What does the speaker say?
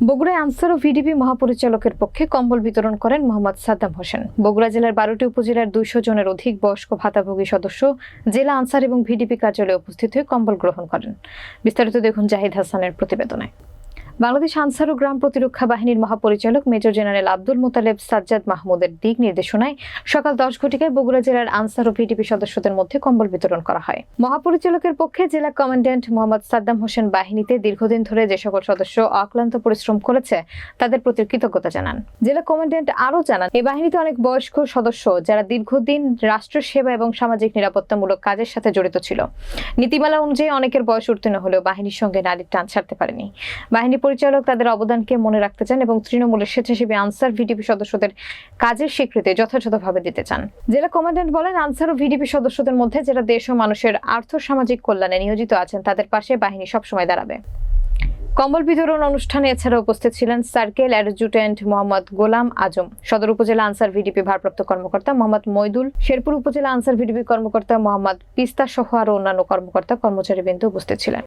বগুড়ায় আনসার ও ভিডিপি মহাপরিচালকের পক্ষে কম্বল বিতরণ করেন মোহাম্মদ সাদ্দাম হোসেন। বগুড়া জেলার বারোটি উপজেলার দুইশো জনের অধিক বয়স্ক ভাতাভোগী সদস্য জেলা আনসার এবং ভিডিপি কার্যালয়ে উপস্থিত হয়ে কম্বল গ্রহণ করেন। বিস্তারিত দেখুন জাহিদ হাসানের প্রতিবেদনে। বাংলাদেশ আনসার ও গ্রাম প্রতিরক্ষা বাহিনীর মহাপরিচালক মেজর জেনারেল আব্দুল মোতালেব সাজ্জাদ মাহমুদের দিক নির্দেশনায় সকাল দশ ঘটিকায় বগুড়া জেলার আনসার ও ভিডিপি সদস্যদের মধ্যে কম্বল বিতরণ করা হয়। মহাপরিচালকের পক্ষে জেলা কমান্ড্যান্ট মোহাম্মদ সাদ্দাম হোসেন বাহিনীতে দীর্ঘদিন ধরে যে সকল সদস্য অক্লান্ত পরিশ্রম করেছে, তাদের প্রতি কৃতজ্ঞতা জানান। জেলা কমান্ড্যান্ট আরও জানান এই বাহিনীতে অনেক বয়স্ক সদস্য যারা দীর্ঘদিন রাষ্ট্র সেবা এবং সামাজিক নিরাপত্তামূলক কাজের সাথে জড়িত ছিল। নীতিমালা অনুযায়ী অনেকের বয়স উত্তীর্ণ হলেও বাহিনীর সঙ্গে নারীর টান ছাড়তে পারেনি। বাহিনী পরিচালক তাদের অবদানকে মনে রাখতে চান এবং তৃণমূলের স্বেচ্ছাসেবী আনসার ভিডিপি সদস্যদের কাজের স্বীকৃতি যথাযথভাবে দিতে চান। জেলা কমান্ড্যান্ট বলেন, আনসার ও ভিডিপি সদস্যদের মধ্যে যারা দেশ ও মানুষের আর্থ সামাজিক কল্যাণে নিয়োজিত আছেন, তাদের পাশে বাহিনী সবসময় দাঁড়াবে। কম্বল বিতরণ অনুষ্ঠানে এছাড়া উপস্থিত ছিলেন সার্কেল অ্যাডজুটেন্ট মোহাম্মদ গোলাম আজম, সদর উপজেলা আনসার ভিডিপি ভারপ্রাপ্ত কর্মকর্তা মোহাম্মদ মইদুল, শেরপুর উপজেলা আনসার ভিডিপি কর্মকর্তা মোহাম্মদ পিস্তা সহ আরও অন্যান্য কর্মকর্তা কর্মচারী বৃন্দ উপস্থিত ছিলেন।